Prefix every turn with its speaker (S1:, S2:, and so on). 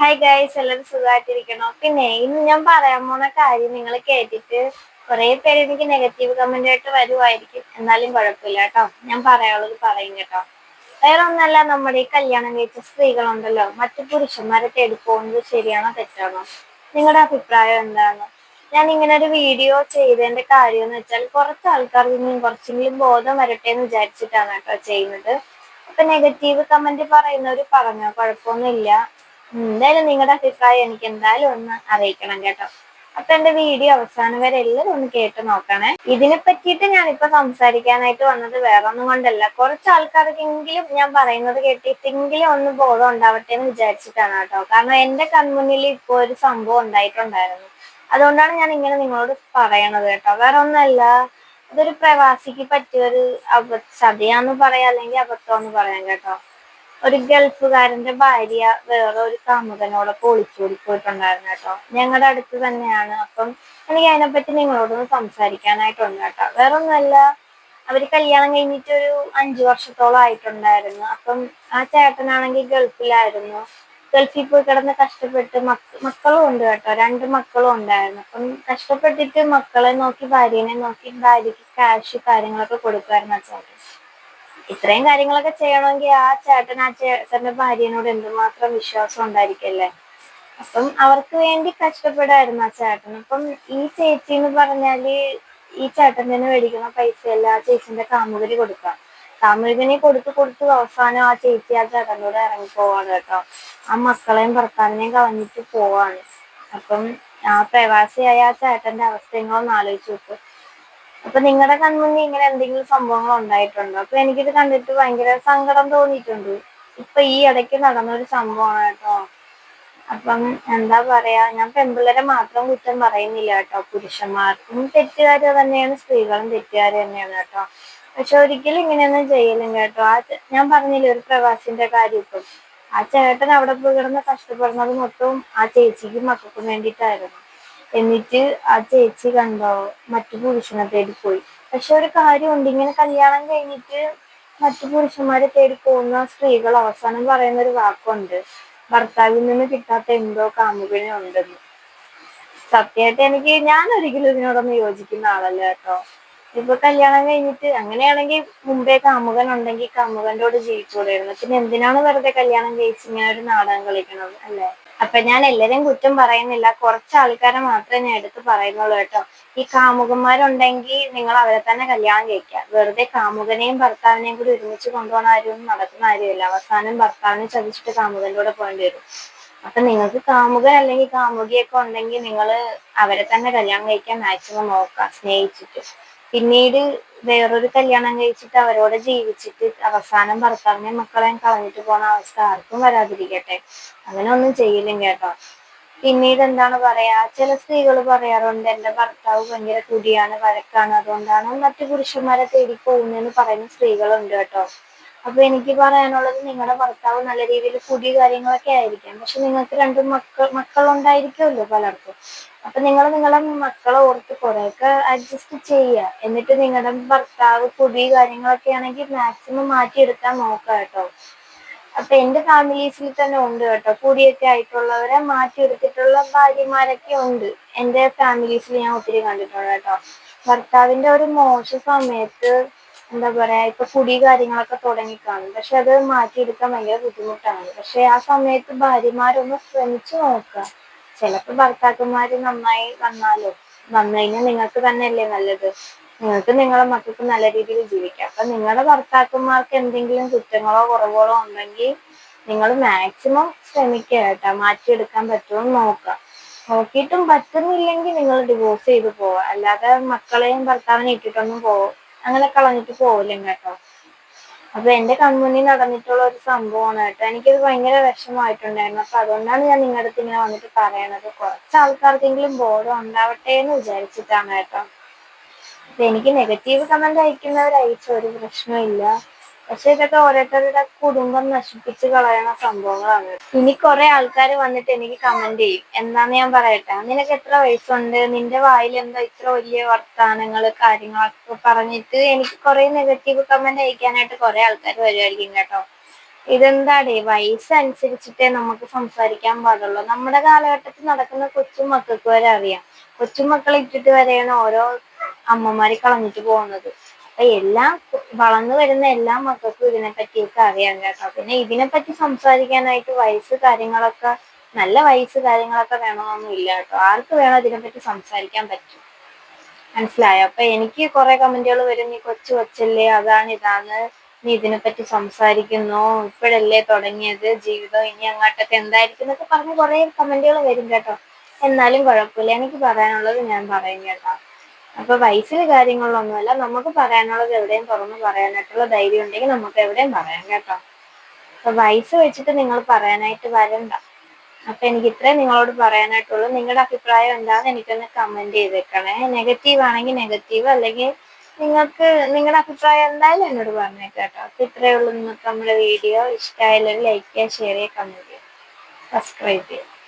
S1: Hi guys എല്ലാവരും സുഖമായിട്ടിരിക്കണോ? പിന്നെ ഇന്ന് ഞാൻ പറയാൻ പോണ കാര്യം നിങ്ങൾ കേട്ടിട്ട് കുറെ പേര് എനിക്ക് നെഗറ്റീവ് കമന്റ് ആയിട്ട് വരുമായിരിക്കും എന്നാലും കുഴപ്പമില്ല കേട്ടോ. ഞാൻ പറയാനുള്ളത് പറയും കേട്ടോ. വേറെ ഒന്നല്ല നമ്മുടെ ഈ കല്യാണം കഴിച്ച സ്ത്രീകളുണ്ടല്ലോ. മറ്റു പുരുഷന്മാരെ തേടി ശരിയാണോ തെറ്റാണോ? നിങ്ങളുടെ അഭിപ്രായം എന്താണ്? ഞാൻ ഇങ്ങനെ ഒരു വീഡിയോ ചെയ്തതിന്റെ കാര്യം എന്ന് വെച്ചാൽ കുറച്ച് ആൾക്കാർ ഇനിയും കുറച്ചെങ്കിലും ബോധം വരട്ടെ എന്ന് വിചാരിച്ചിട്ടാണ് കേട്ടോ ചെയ്യുന്നത്. അപ്പൊ നെഗറ്റീവ് കമന്റ് പറയുന്നവർ പറഞ്ഞോ? കുഴപ്പമൊന്നുമില്ല. എന്തായാലും നിങ്ങളുടെ അഭിപ്രായം എനിക്ക് എന്തായാലും ഒന്ന് അറിയിക്കണം കേട്ടോ. അപ്പൊ എന്റെ വീഡിയോ അവസാനം വരെ എല്ലാവരും ഒന്ന് കേട്ട് നോക്കണേ. ഇതിനെ പറ്റിയിട്ട് ഞാനിപ്പോ സംസാരിക്കാനായിട്ട് വന്നത് വേറെ ഒന്നും കൊണ്ടല്ല. കുറച്ച് ആൾക്കാർക്കെങ്കിലും ഞാൻ പറയുന്നത് കേട്ടിട്ടെങ്കിലും ഒന്ന് ബോധം ഉണ്ടാവട്ടെ എന്ന് വിചാരിച്ചിട്ടാണ് കേട്ടോ. കാരണം എന്റെ കൺമുന്നിൽ ഇപ്പോ ഒരു സംഭവം ഉണ്ടായിട്ടുണ്ടായിരുന്നു. അതുകൊണ്ടാണ് ഞാൻ ഇങ്ങനെ നിങ്ങളോട് പറയണത് കേട്ടോ. വേറെ ഒന്നല്ല ഇതൊരു പ്രവാസിക്ക് പറ്റിയൊരു അബ ചതിയാന്ന് പറയാം അല്ലെങ്കിൽ അബദ്ധം എന്ന് പറയാം കേട്ടോ. ഒരു ഗൾഫുകാരന്റെ ഭാര്യ വേറെ ഒരു കാമുകനോടൊപ്പം ഒളിച്ചോടി പോയിട്ടുണ്ടായിരുന്നു കേട്ടോ. ഞങ്ങളുടെ അടുത്ത് തന്നെയാണ്. അപ്പം എനിക്ക് അതിനെപ്പറ്റി നിങ്ങളോടൊന്ന് സംസാരിക്കാനായിട്ടുണ്ട് കേട്ടോ. വേറെ ഒന്നുമല്ല അവർ കല്യാണം കഴിഞ്ഞിട്ട് ഒരു അഞ്ചു വർഷത്തോളം ആയിട്ടുണ്ടായിരുന്നു. അപ്പം ആ ചേട്ടനാണെങ്കിൽ ഗൾഫിലായിരുന്നു. ഗൾഫിൽ പോയി കിടന്ന് കഷ്ടപ്പെട്ട് മക്കളും ഉണ്ട് കേട്ടോ. രണ്ട് മക്കളും ഉണ്ടായിരുന്നു. അപ്പം കഷ്ടപ്പെട്ടിട്ട് മക്കളെ നോക്കി ഭാര്യനെ നോക്കി ഭാര്യക്ക് ക്യാഷ് കാര്യങ്ങളൊക്കെ കൊടുക്കുമായിരുന്നു ആ ചേട്ടൻ. ഇത്രയും കാര്യങ്ങളൊക്കെ ചെയ്യണമെങ്കിൽ ആ ചേട്ടൻ ആ ചേട്ടന്റെ ഭാര്യനോട് എന്തുമാത്രം വിശ്വാസം ഉണ്ടായിരിക്കല്ലേ? അപ്പം അവർക്ക് വേണ്ടി കഷ്ടപ്പെടായിരുന്നു ആ ചേട്ടൻ. അപ്പം ഈ ചേച്ചി എന്ന് പറഞ്ഞാൽ ഈ ചേട്ടൻ തന്നെ മേടിക്കുന്ന പൈസ അല്ല ആ ചേച്ചിന്റെ കാമുകരി കൊടുക്കാം കാമുകനെ കൊടുത്ത് കൊടുത്ത് അവസാനം ആ ചേച്ചി ആ ചേട്ടനോട് ഇറങ്ങി പോവാണ് കേട്ടോ. ആ മക്കളെയും ഭർത്താവിനെയും കളഞ്ഞിട്ട് പോവാണ്. അപ്പം ആ പ്രവാസിയായ ആ ചേട്ടന്റെ അവസ്ഥ നിങ്ങളൊന്ന് ആലോചിച്ച് നോക്ക്. അപ്പൊ നിങ്ങളുടെ കൺമുന്നിൽ ഇങ്ങനെ എന്തെങ്കിലും സംഭവങ്ങൾ ഉണ്ടായിട്ടുണ്ടോ? അപ്പൊ എനിക്കിത് കണ്ടിട്ട് ഭയങ്കര സങ്കടം തോന്നിയിട്ടുണ്ട്. ഇപ്പൊ ഈ ഇടയ്ക്ക് നടന്ന ഒരു സംഭവമാണ് കേട്ടോ. അപ്പം എന്താ പറയാ ഞാൻ പെമ്പിള്ളരെ മാത്രം കുറ്റം പറയുന്നില്ല കേട്ടോ. പുരുഷന്മാർക്കും തെറ്റുകാർ തന്നെയാണ് സ്ത്രീകളും തെറ്റുകാർ തന്നെയാണ് കേട്ടോ. പക്ഷെ ഒരിക്കലും ഇങ്ങനെയൊന്നും ചെയ്യലും കേട്ടോ. ആ ഞാൻ പറഞ്ഞില്ലേ ഒരു പ്രവാസിന്റെ കാര്യം ഇപ്പം. ആ ചേട്ടൻ അവിടെ പോയി കിടന്ന് കഷ്ടപ്പെടുന്നത് മൊത്തം ആ ചേച്ചിക്കും മക്കൾക്കും വേണ്ടിയിട്ടായിരുന്നു. എന്നിട്ട് ആ ചേച്ചി കണ്ടോ? മറ്റു പുരുഷനെ തേടി പോയി. പക്ഷെ ഒരു കാര്യമുണ്ട്. ഇങ്ങനെ കല്യാണം കഴിഞ്ഞിട്ട് മറ്റു പുരുഷന്മാരെ തേടി പോകുന്ന സ്ത്രീകൾ അവസാനം പറയുന്ന ഒരു വാക്കുണ്ട്. ഭർത്താവിൽ നിന്ന് കിട്ടാത്ത എന്തോ കാമുകനും ഉണ്ടെന്ന്. സത്യമായിട്ട് എനിക്ക് ഞാൻ ഒരിക്കലും ഇതിനോടൊന്നും യോജിക്കുന്ന ആളല്ല കേട്ടോ. ഇപ്പൊ കല്യാണം കഴിഞ്ഞിട്ട് അങ്ങനെയാണെങ്കിൽ മുമ്പേ കാമുകൻ ഉണ്ടെങ്കിൽ കാമുകന്റെ ജീവിച്ചുകൂടായിരുന്നു പിന്നെ എന്തിനാണ് വെറുതെ കല്യാണം കഴിച്ച് ഇങ്ങനെ ഒരു നാടകം കളിക്കണത് അല്ലേ? അപ്പൊ ഞാൻ എല്ലാരെയും കുറ്റം പറയുന്നില്ല. കുറച്ച് ആൾക്കാരെ മാത്രമേ ഞാൻ എടുത്ത് പറയുന്നുള്ളൂ കേട്ടോ. ഈ കാമുകന്മാരുണ്ടെങ്കിൽ നിങ്ങൾ അവരെ തന്നെ കല്യാണം കഴിക്കുക. വെറുതെ കാമുകനെയും ഭർത്താവിനെയും കൂടി ഒരുമിച്ച് കൊണ്ടുപോകുന്ന ആരും നടക്കുന്ന കാര്യമില്ല. അവസാനം ഭർത്താവിനെ ചതിച്ചിട്ട് കാമുകന്റെ കൂടെ പോകേണ്ടി വരും. അപ്പൊ നിങ്ങൾക്ക് കാമുകൻ അല്ലെങ്കിൽ കാമുകിയൊക്കെ ഉണ്ടെങ്കിൽ നിങ്ങൾ അവരെ തന്നെ കല്യാണം കഴിക്കാൻ മാക്സിമം നോക്കുക സ്നേഹിച്ചിട്ട്. പിന്നീട് വേറൊരു കല്യാണം കഴിച്ചിട്ട് അവരോട് ജീവിച്ചിട്ട് അവസാനം ഭർത്താവിനെയും മക്കളെയും കളഞ്ഞിട്ട് പോകുന്ന അവസ്ഥ ആർക്കും വരാതിരിക്കട്ടെ. അങ്ങനെ ഒന്നും ചെയ്യില്ല കേട്ടോ. പിന്നീട് എന്താണ് പറയാ ചില സ്ത്രീകൾ പറയാറുണ്ട് എന്റെ ഭർത്താവ് ഭയങ്കര കുടിയാണ് വഴക്കാണ്. അതുകൊണ്ടാണ് മറ്റു പുരുഷന്മാരെ തേടി പോകുന്നതെന്ന് പറയുന്ന സ്ത്രീകളുണ്ട് കേട്ടോ. അപ്പൊ എനിക്ക് പറയാനുള്ളത് നിങ്ങളുടെ ഭർത്താവ് നല്ല രീതിയിൽ കുടി കാര്യങ്ങളൊക്കെ ആയിരിക്കാം. പക്ഷെ നിങ്ങൾക്ക് രണ്ട് മക്കൾ മക്കളുണ്ടായിരിക്കുമല്ലോ പലർക്കും. അപ്പൊ നിങ്ങൾ നിങ്ങളുടെ മക്കളെ ഓർത്ത് കുറെയൊക്കെ അഡ്ജസ്റ്റ് ചെയ്യുക എന്നിട്ട് നിങ്ങളുടെ ഭർത്താവ് കുടി കാര്യങ്ങളൊക്കെ ആണെങ്കിൽ മാക്സിമം മാറ്റിയെടുക്കാൻ നോക്കുക കേട്ടോ. അപ്പൊ എന്റെ ഫാമിലീസിൽ തന്നെ ഉണ്ട് കേട്ടോ. കൂടിയൊക്കെ ആയിട്ടുള്ളവരെ മാറ്റിയെടുത്തിട്ടുള്ള ഭാര്യമാരൊക്കെ ഉണ്ട്. എന്റെ ഫാമിലീസിൽ ഞാൻ ഒത്തിരി കണ്ടിട്ടുണ്ട് കേട്ടോ. ഭർത്താവിന്റെ ഒരു മോശ സമയത്ത് എന്താ പറയാ ഇപ്പൊ കുടി കാര്യങ്ങളൊക്കെ തുടങ്ങിക്കാണും പക്ഷെ അത് മാറ്റിയെടുക്കാൻ ഭയങ്കര ബുദ്ധിമുട്ടാണ്. പക്ഷെ ആ സമയത്ത് ഭാര്യമാരൊന്ന് ശ്രമിച്ചു നോക്കുക. ചിലപ്പോ ഭർത്താക്കന്മാര് നന്നായി വന്നാലോ? വന്നു കഴിഞ്ഞാൽ നിങ്ങൾക്ക് തന്നെയല്ലേ നല്ലത്. നിങ്ങൾക്ക് നിങ്ങളെ മക്കൾക്ക് നല്ല രീതിയിൽ ജീവിക്കാം. അപ്പൊ നിങ്ങളുടെ ഭർത്താക്കന്മാർക്ക് എന്തെങ്കിലും കുറ്റങ്ങളോ കുറവുകളോ ഉണ്ടെങ്കിൽ നിങ്ങൾ മാക്സിമം ശ്രമിക്കുക കേട്ടോ. മാറ്റിയെടുക്കാൻ പറ്റുമോ നോക്കുക. നോക്കിയിട്ടും പറ്റുന്നില്ലെങ്കിൽ നിങ്ങൾ ഡിവോഴ്സ് ചെയ്ത് പോവുക. അല്ലാതെ മക്കളെയും ഭർത്താവിനെ ഇട്ടിട്ടൊന്നും പോവും അങ്ങനെ കളഞ്ഞിട്ട് പോവില്ല കേട്ടോ. അപ്പൊ എന്റെ കൺമുന്നിൽ നടന്നിട്ടുള്ള ഒരു സംഭവമാണ് കേട്ടോ. എനിക്കത് ഭയങ്കര വിഷമമായിട്ടുണ്ടായിരുന്നു. അപ്പൊ അതുകൊണ്ടാണ് ഞാൻ നിങ്ങളുടെ അടുത്ത് ഇങ്ങനെ വന്നിട്ട് പറയണത്. കുറച്ച് ആൾക്കാർക്കെങ്കിലും ബോധം ഉണ്ടാവട്ടെ എന്ന് വിചാരിച്ചിട്ടാണ് കേട്ടോ. അപ്പൊ എനിക്ക് നെഗറ്റീവ് കമന്റ് അയക്കുന്നവർ അയച്ച ഒരു പ്രശ്നമില്ല പക്ഷെ ഇതൊക്കെ ഓരോരുത്തരുടെ കുടുംബം നശിപ്പിച്ച് കളയണ സംഭവങ്ങളാണ്. ഇനി കുറെ ആൾക്കാർ വന്നിട്ട് എനിക്ക് കമന്റ് ചെയ്യും. എന്താന്ന് ഞാൻ പറയട്ടെ? നിനക്ക് എത്ര വയസ്സുണ്ട്? നിന്റെ വായിൽ എന്താ ഇത്ര വലിയ വർത്താനങ്ങൾ കാര്യങ്ങളൊക്കെ പറഞ്ഞിട്ട് എനിക്ക് കുറെ നെഗറ്റീവ് കമന്റ് അയക്കാനായിട്ട് കുറെ ആൾക്കാർ വരുമായിരിക്കും കേട്ടോ. ഇതെന്താടേ? വയസ്സ് അനുസരിച്ചിട്ടേ നമുക്ക് സംസാരിക്കാൻ പാടുള്ളൂ. നമ്മുടെ കാലഘട്ടത്തിൽ നടക്കുന്ന കൊച്ചുമക്കൾക്ക് വരെ അറിയാം. കൊച്ചുമക്കളെ ഇട്ടിട്ട് വരെയാണ് ഓരോ അമ്മമാര് കളഞ്ഞിട്ട് പോകുന്നത്. അപ്പൊ എല്ലാം വളർന്നു വരുന്ന എല്ലാ മക്കൾക്കും ഇതിനെ പറ്റിയൊക്കെ അറിയാം കേട്ടോ. പിന്നെ ഇതിനെ പറ്റി സംസാരിക്കാനായിട്ട് വയസ്സ് കാര്യങ്ങളൊക്കെ നല്ല വയസ്സ് കാര്യങ്ങളൊക്കെ വേണമെന്നൊന്നും ഇല്ല കേട്ടോ. ആർക്ക് വേണം ഇതിനെപ്പറ്റി സംസാരിക്കാൻ പറ്റും? മനസ്സിലായോ? അപ്പൊ എനിക്ക് കുറെ കമന്റുകൾ വരും. നീ കൊച്ചു കൊച്ചല്ലേ അതാണ് ഇതാണ് നീ ഇതിനെപ്പറ്റി സംസാരിക്കുന്നു. ഇപ്പോഴല്ലേ തുടങ്ങിയത് ജീവിതം. ഇനി അങ്ങോട്ടൊക്കെ എന്തായിരിക്കും എന്നൊക്കെ പറഞ്ഞ് കുറെ കമന്റുകൾ വരും കേട്ടോ. എന്നാലും കുഴപ്പമില്ല. എനിക്ക് പറയാനുള്ളത് ഞാൻ പറയും കേട്ടോ. അപ്പൊ വയസ്സിന് കാര്യങ്ങളിലൊന്നുമല്ല. നമുക്ക് പറയാനുള്ളത് എവിടെയും തുറന്ന് പറയാനായിട്ടുള്ള ധൈര്യം ഉണ്ടെങ്കിൽ നമുക്ക് എവിടെയും പറയാം കേട്ടോ. അപ്പൊ വയസ്സ് വെച്ചിട്ട് നിങ്ങൾ പറയാനായിട്ട് വരണ്ട. അപ്പൊ എനിക്ക് ഇത്രയും നിങ്ങളോട് പറയാനായിട്ടുള്ളൂ. നിങ്ങളുടെ അഭിപ്രായം എന്താണെന്ന് എനിക്കൊന്ന് കമന്റ് ചെയ്തേക്കണേ. നെഗറ്റീവ് ആണെങ്കിൽ നെഗറ്റീവ് അല്ലെങ്കിൽ നിങ്ങൾക്ക് നിങ്ങളുടെ അഭിപ്രായം എന്തായാലും എന്നോട് പറഞ്ഞേക്കാട്ടോ അപ്പൊ ഇത്രയേ ഉള്ളൂ നിങ്ങൾക്ക് നമ്മുടെ വീഡിയോ. ഇഷ്ടമായാലും ലൈക്ക് ചെയ്യുക ഷെയർ ചെയ്യുക കമന്റ് ചെയ്യുക സബ്സ്ക്രൈബ് ചെയ്യുക